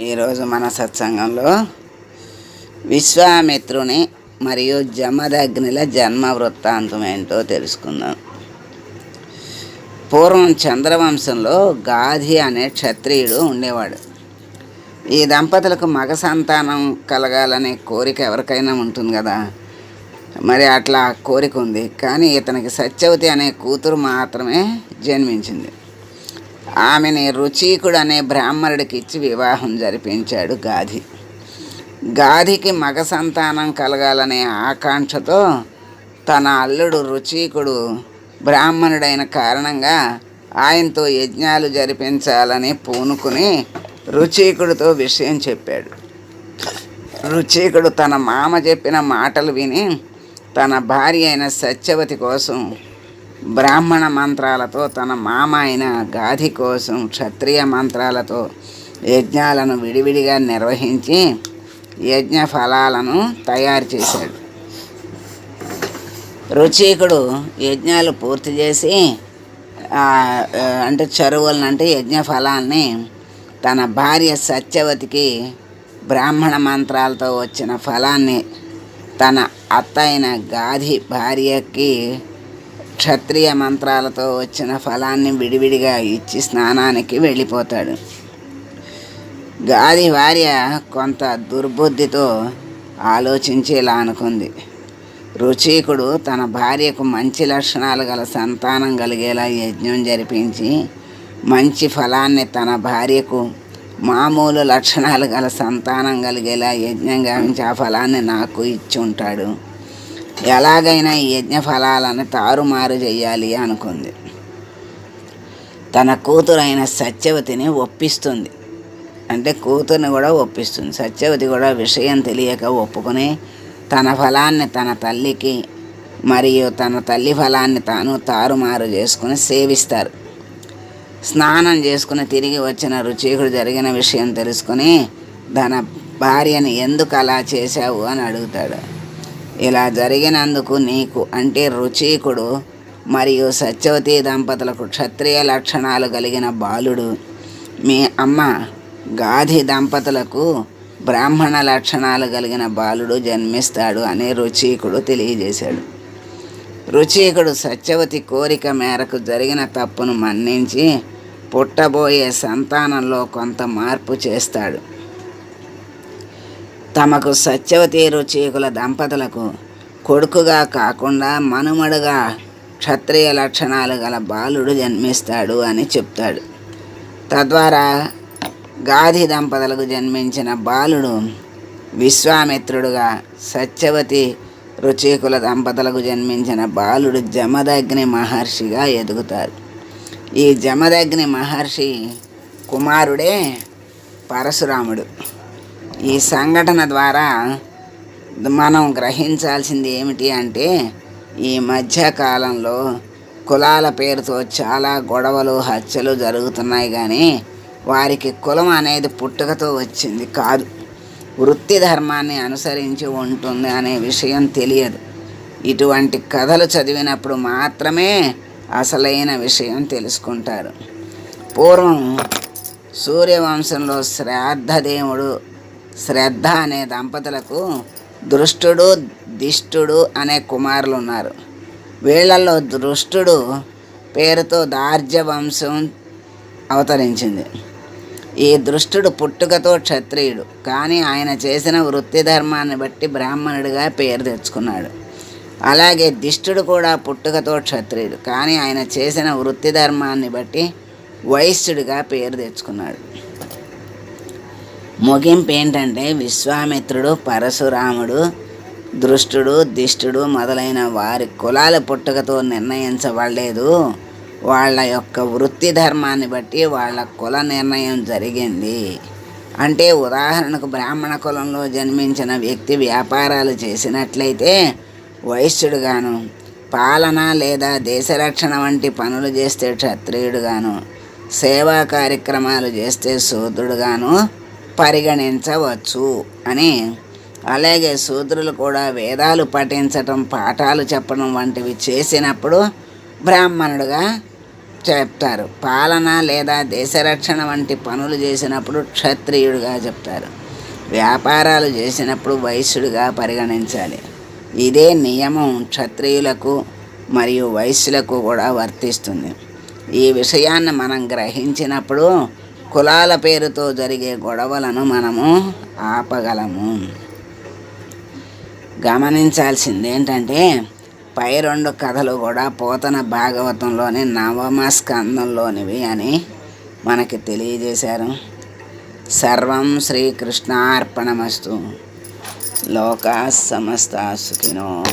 ఈరోజు మన సత్సంగంలో విశ్వామిత్రుని మరియు జమదగ్నిల జన్మ వృత్తాంతం ఏంటో తెలుసుకుందాం. పూర్వం చంద్రవంశంలో గాధి అనే క్షత్రియుడు ఉండేవాడు. ఈ దంపతులకు మగ సంతానం కలగాలనే కోరిక ఎవరికైనా ఉంటుంది కదా? మరి అట్లా కోరిక ఉంది. కానీ ఇతనికి సత్యవతి అనే కూతురు మాత్రమే జన్మించింది. ఆమెని రుచీకుడు అనే బ్రాహ్మణుడికి ఇచ్చి వివాహం జరిపించాడు గాధి. గాధికి మగ సంతానం కలగాలనే ఆకాంక్షతో తన అల్లుడు రుచీకుడు బ్రాహ్మణుడైన కారణంగా ఆయనతో యజ్ఞాలు జరిపించాలని పూనుకుని రుచీకుడితో విషయం చెప్పాడు. రుచీకుడు తన మామ చెప్పిన మాటలు విని తన భార్య అయిన సత్యవతి కోసం బ్రాహ్మణ మంత్రాలతో తన మామ అయిన గాధి కోసం క్షత్రియ మంత్రాలతో యజ్ఞాలను విడివిడిగా నిర్వహించి యజ్ఞ ఫలాలను తయారు చేశాడు. రుచీకుడు యజ్ఞాలు పూర్తి చేసి అంటే చెరువులను అంటే యజ్ఞ ఫలాన్ని తన భార్య సత్యవతికి బ్రాహ్మణ మంత్రాలతో వచ్చిన ఫలాన్ని తన అత్త అయిన గాధి భార్యకి క్షత్రియ మంత్రాలతో వచ్చిన ఫలాన్ని విడివిడిగా ఇచ్చి స్నానానికి వెళ్ళిపోతాడు. గాది భార్య కొంత దుర్బుద్ధితో ఆలోచించి ఇలా అనుకుంది. రుచీకుడు తన భార్యకు మంచి లక్షణాలు గల సంతానం కలిగేలా యజ్ఞం జరిపించి మంచి ఫలాన్ని తన భార్యకు మామూలు లక్షణాలు గల సంతానం కలిగేలా యజ్ఞం గావించి ఆ ఫలాన్ని నాకు ఇచ్చి ఉంటాడు ఎలాగైనా ఈ యజ్ఞ ఫలాలను తారుమారు చేయాలి అనుకుంది. తన కూతురైన సత్యవతిని ఒప్పిస్తుంది. అంటే కూతుర్ని కూడా ఒప్పిస్తుంది. సత్యవతి కూడా విషయం తెలియక ఒప్పుకొని తన ఫలాన్ని తన తల్లికి మరియు తన తల్లి ఫలాన్ని తాను తారుమారు చేసుకుని సేవిస్తారు. స్నానం చేసుకుని తిరిగి వచ్చిన రుచికుడు జరిగిన విషయం తెలుసుకుని తన భార్యని ఎందుకు అలా చేశావు? అని అడుగుతాడు. ఇలా జరిగినందుకు నీకు అంటే రుచీకుడు మరియు సత్యవతి దంపతులకు క్షత్రియ లక్షణాలు కలిగిన బాలుడు. మీ అమ్మ గాధి దంపతులకు బ్రాహ్మణ లక్షణాలు కలిగిన బాలుడు జన్మిస్తాడు అని రుచీకుడు తెలియజేశాడు. రుచీకుడు సత్యవతి కోరిక మేరకు జరిగిన తప్పును మన్నించి పుట్టబోయే సంతానంలో కొంత మార్పు చేస్తాడు. తమకు సత్యవతి రుచికుల దంపతులకు కొడుకుగా కాకుండా మనుమడుగా క్షత్రియ లక్షణాలు గల బాలుడు జన్మిస్తాడు అని చెప్తాడు. తద్వారా గాధి దంపతులకు జన్మించిన బాలుడు విశ్వామిత్రుడుగా సత్యవతి రుచికుల దంపతులకు జన్మించిన బాలుడు జమదగ్ని మహర్షిగా ఎదుగుతారు ఈ జమదగ్ని మహర్షి కుమారుడే పరశురాముడు. ఈ సంఘటన ద్వారా మనం గ్రహించాల్సింది ఏమిటి అంటే ఈ మధ్యకాలంలో కులాల పేరుతో చాలా గొడవలు హత్యలు జరుగుతున్నాయి కానీ వారికి కులం అనేది పుట్టుకతో వచ్చింది కాదు. వృత్తి ధర్మాన్ని అనుసరించి ఉంటుంది అనే విషయం తెలియదు. ఇటువంటి కథలు చదివినప్పుడు మాత్రమే అసలైన విషయం తెలుసుకుంటారు. పూర్వం సూర్యవంశంలో శ్రాద్ధదేవుడు శ్రద్ధ అనే దంపతులకు దృష్టుడు దిష్టుడు అనే కుమారులు ఉన్నారు వీళ్ళల్లో దృష్టుడు పేరుతో దార్జ వంశం అవతరించింది. ఈ దృష్టుడు పుట్టుకతో క్షత్రియుడు కానీ ఆయన చేసిన వృత్తి ధర్మాన్ని బట్టి బ్రాహ్మణుడిగా పేరు తెచ్చుకున్నాడు. అలాగే దిష్టుడు కూడా పుట్టుకతో క్షత్రియుడు కానీ ఆయన చేసిన వృత్తి ధర్మాన్ని బట్టి వైశ్యుడిగా పేరు తెచ్చుకున్నాడు. ముగింపు ఏంటంటే విశ్వామిత్రుడు పరశురాముడు దృష్టుడు దిష్టుడు మొదలైన వారి కులాల పుట్టుకతో నిర్ణయించబడలేదు. వాళ్ళ యొక్క వృత్తి ధర్మాన్ని బట్టి వాళ్ళ కుల నిర్ణయం జరిగింది. అంటే ఉదాహరణకు బ్రాహ్మణ కులంలో జన్మించిన వ్యక్తి వ్యాపారాలు చేసినట్లయితే వైశ్యుడుగాను పాలన లేదా దేశరక్షణ వంటి పనులు చేస్తే క్షత్రియుడుగాను సేవా కార్యక్రమాలు చేస్తే శూద్రుడుగాను పరిగణించవచ్చు అని. అలాగే శూద్రులు కూడా వేదాలు పఠించటం పాఠాలు చెప్పడం వంటివి చేసినప్పుడు బ్రాహ్మణుడుగా చెప్తారు. పాలన లేదా దేశరక్షణ వంటి పనులు చేసినప్పుడు క్షత్రియుడిగా చెప్తారు. వ్యాపారాలు చేసినప్పుడు వైశ్యుడిగా పరిగణించాలి. ఇదే నియమం క్షత్రియులకు మరియు వైశ్యులకు కూడా వర్తిస్తుంది. ఈ విషయాన్ని మనం గ్రహించినప్పుడు కులాల పేరుతో జరిగే గొడవలను మనము ఆపగలము. గమనించాల్సింది ఏంటంటే పై రెండు కథలు కూడా పోతన భాగవతంలోని నవమ స్కందంలోనివి అని మనకి తెలియజేశారు. సర్వం శ్రీకృష్ణార్పణమస్తు. లోకా సమస్త సుఖినో